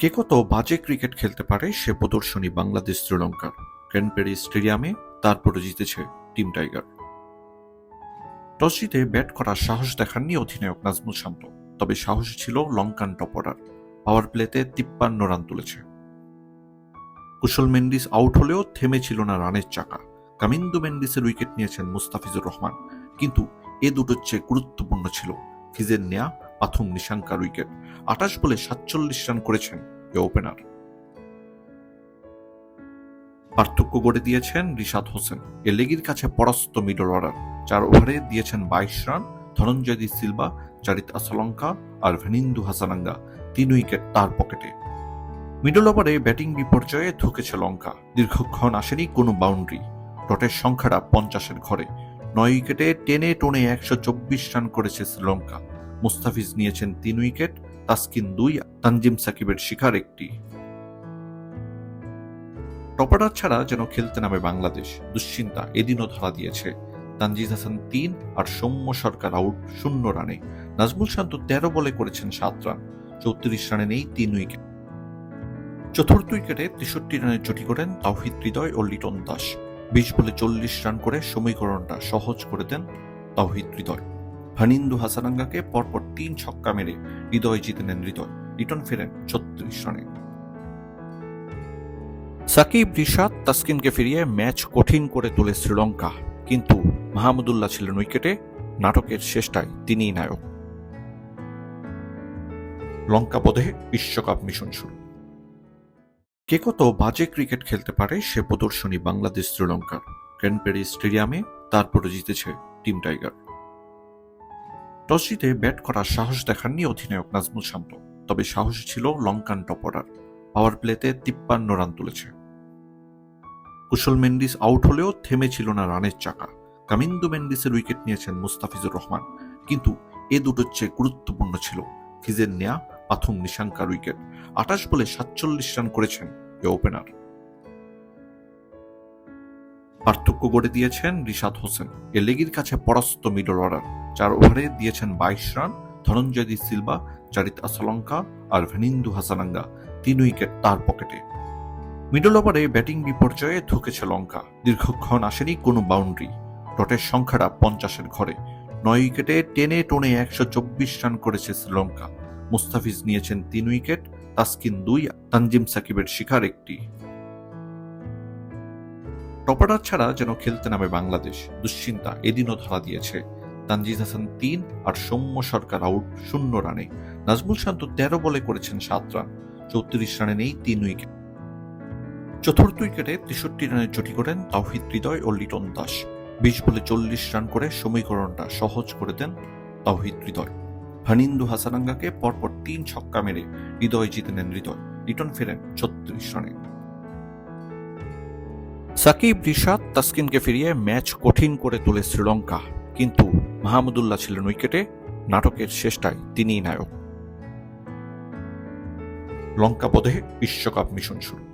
কে কত বাজে ক্রিকেট খেলতে পারে সে প্রদর্শনী বাংলাদেশ শ্রীলঙ্কার। ক্যানপেরি স্টেডিয়ামে তারপরে জিতেছে টিম টাইগার। টস জিতে ব্যাট করার সাহস দেখাননি অধিনায়ক নাজমুল শান্ত, তবে সাহস ছিল লঙ্কান টপ অর্ডার পাওয়ার প্লেতে তিপ্পান্ন রান তুলেছে। কুশল মেন্ডিস আউট হলেও থেমে ছিল না রানের চাকা। কামিন্দু মেন্ডিসের উইকেট নিয়েছেন মুস্তাফিজুর রহমান, কিন্তু এ দুটোর চেয়ে গুরুত্বপূর্ণ ছিল ফিজের নেয়া প্রথম নিশাঙ্কার উইকেট। আটাশ বলে সাতচল্লিশ রান করেছেন এ ওপেনার পার্থক্য গড়ে দিয়েছেন রিশাদ হোসেন। এ লেগির কাছে পরাস্ত মিডল অর্ডার চার ওভারে দিয়েছেন বাইশ রান ধনঞ্জয় সিলভা চারিত আসলঙ্কা আর ভেনিন্দু হাসানাঙ্গা। তিন উইকেট তার পকেটে। মিডল ওভারে ব্যাটিং বিপর্যয়ে ধুকেছে লঙ্কা। দীর্ঘক্ষণ আসেনি কোনো বাউন্ডারি ডটের সংখ্যাটা পঞ্চাশের ঘরে। নয় উইকেটে টেনে টোনে একশো চব্বিশ রান করেছে শ্রীলঙ্কা। মুস্তাফিজ নিয়েছেন তিন উইকেট তাসকিন দুই, তানজিম সাকিবের শিকার একটি। টপাডার ছাড়া যেন খেলতে নামে বাংলাদেশ, দুশ্চিন্তা এদিনও ধরা দিয়েছে। তানজিদ হাসান তিন আর সৌম্য সরকার আউট শূন্য রানে। নাজমুল শান্ত তেরো বলে করেছেন সাত রান, চৌত্রিশ রানে নেই তিন উইকেট। চতুর্থ উইকেটে তেষট্টি রানের জুটি করেন তাওহিদ হৃদয় ও লিটন দাস। বিশ বলে চল্লিশ রান করে সমীকরণটা সহজ করে দেন তাওহিদ হৃদয়। ভানিন্দু হাসানাঙ্গাকে পরপর তিন ছক্কা মেরে হৃদয় জিতে নেন হৃদয় লিটন ফেরেন ছত্রিশ রানে। সাকিব, রিশাদ, তাসকিনকে ফিরিয়ে ম্যাচ কঠিন করে তোলে শ্রীলঙ্কা, কিন্তু মাহমুদুল্লাহ ছিলেন উইকেটে, নাটকের শেষটায় তিনিই নায়ক। লঙ্কা বোধে বিশ্বকাপ মিশন শুরু। কে কত বাজে ক্রিকেট খেলতে পারে সে প্রদর্শনী বাংলাদেশ শ্রীলঙ্কার ক্যানপেরি স্টেডিয়ামে তারপরে জিতেছে টিম টাইগার। টস জিতে ব্যাট করার সাহস দেখাননি অধিনায়ক নাজমুল শান্ত, তবে সাহস ছিল লঙ্কান টপ অর্ডার পাওয়ার প্লেতে তিপ্পান্ন রান তুলেছে। কুশল মেন্ডিস আউট হলেও থেমেছিল না রানের চাকা। কামিন্দু মেন্ডিসের উইকেট নিয়েছেন মুস্তাফিজুর রহমান, কিন্তু এ দুটোর চেয়ে গুরুত্বপূর্ণ ছিল ফিজের নেয়া প্রথম নিশাঙ্কার উইকেট। আটাশ বলে সাতচল্লিশ রান করেছেন এ ওপেনার। পার্থক্য গড়ে দিয়েছেন রিশাদ হোসেন। এ লেগির কাছে পরাস্ত মিডল অর্ডার, চার ওভারে দিয়েছেন বাইশ রান, ধনঞ্জয় সিলভা, চারিত আসলঙ্কা আর ভেনিন্দু হাসানাঙ্গা, তিন উইকেট তার পকেটে। মিডল ওভারে ব্যাটিং বিপর্যয়ে ধুকেছে লঙ্কা, দীর্ঘক্ষণ আসেনি কোনো বাউন্ডারি। ডটের সংখ্যাটা পঞ্চাশের ঘরে, নয় উইকেটে টেনে টোনে একশো চব্বিশ রান করেছে শ্রীলঙ্কা। মুস্তাফিজ নিয়েছেন তিন উইকেট, তাসকিন দুই, তানজিম সাকিবের শিকার একটি। টপাডার ছাড়া যেন খেলতে নামে বাংলাদেশ, দুশ্চিন্তা এদিনও ধরা দিয়েছে। তানজিদ হাসান তিন আর সৌম্য সরকার আউট শূন্য রানে। নাজমুল শান্ত তেরো বলে করেছেন সাত রান, চৌত্রিশ রানে নেই, তিন উইকেট। চতুর্থ উইকেটে তেষট্টি রানের জুটি করেন তাওহিদ হৃদয় ও লিটন দাস। বিশ বলে চল্লিশ রান করে সমীকরণটা সহজ করে দেন তাওহিদ হৃদয়। ভানিন্দু হাসানাঙ্গাকে পরপর তিন ছক্কা মেরে হৃদয় জিতে নেন হৃদয়। লিটন ফেরেন ছত্রিশ রানে। সাকিব, রিশাদ তাসকিনকে ফিরিয়ে ম্যাচ কঠিন করে তোলে শ্রীলঙ্কা, কিন্তু মাহমুদুল্লাহ ছিলেন উইকেটে, নাটকের শেষটায় তিনিই নায়ক। লঙ্কা পদে বিশ্বকাপ মিশন শুরু।